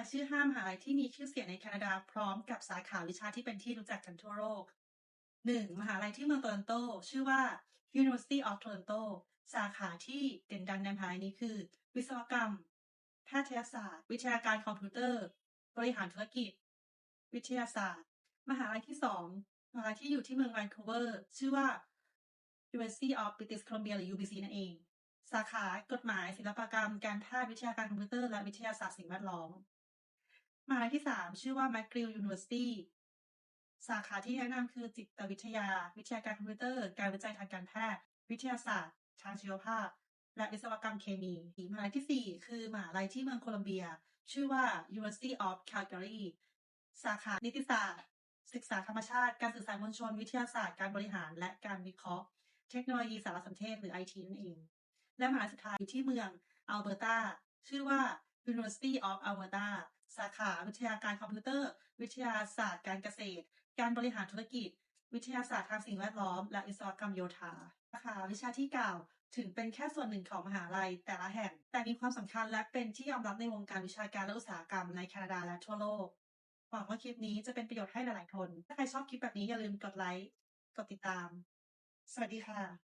ายชื่อ5มหาลัยที่มีชื่อเสียงในแคนาดาพร้อมกับสาขาวิชาที่เป็นที่รู้จักกันทั่วโลก 1. มหาลัยที่เมืองโตรอนโต ชื่อว่า University of Toronto สาขาที่เด่นดังในมหาลัยนี้คือ วิศวกรรม แพทยศาสตร์ วิทยาการคอมพิวเตอร์ บริหารธุรกิจ วิทยาศาสตร์ มหาลัยที่ 2 มหาลัยที่อยู่ที่เมืองแวนคูเวอร์ ชื่อว่า University of British Columbia หรือ UBC นั่นเอง สาขากฎหมายศิลปกรรม การแพทย์วิทยาการคอมพิวเตอร์และวิทยาศาสตร์สิ่งแวดล้อม มหาลัยที่ 3 ชื่อว่า McGill University สาขาที่แนะนำคือจิตวิทยา วิทยาการคอมพิวเตอร์ การวิจัยทางการแพทย์ วิทยาศาสตร์ ทางชีวภาพ และวิศวกรรมเคมีมหาลัยที่ 4 คือมหาลัยที่เมืองโคลัมเบีย ชื่อว่า University of Calgary สาขานิติศาสตร์ ศึกษาธรรมชาติ การสื่อสารมวลชน วิทยาศาสตร์ การบริหาร และการวิเคราะห์ เทคโนโลยีสารสนเทศ หรือ IT นั่นเอง และมหาลัยสุดท้ายอยู่ที่เมืองอัลเบอร์ตา ชื่อว่า University of Alberta สาขาวิทยาการคอมพิวเตอร์ วิทยาศาสตร์การเกษตร การบริหารธุรกิจ วิทยาศาสตร์ทางสิ่งแวดล้อม และวิศวกรรมโยธาสาขาวิชาที่กล่าวถึงเป็นแค่ส่วนหนึ่งของมหาลัยแต่ละแห่ง แต่มีความสำคัญและเป็นที่ยอมรับในวงการวิชาการและอุตสาหกรรมในแคนาดาและทั่วโลก หวังว่าคลิปนี้จะเป็นประโยชน์ให้หลายๆคน ถ้าใครชอบคลิปแบบนี้อย่าลืมกดไลค์ กดติดตาม สวัสดีค่ะ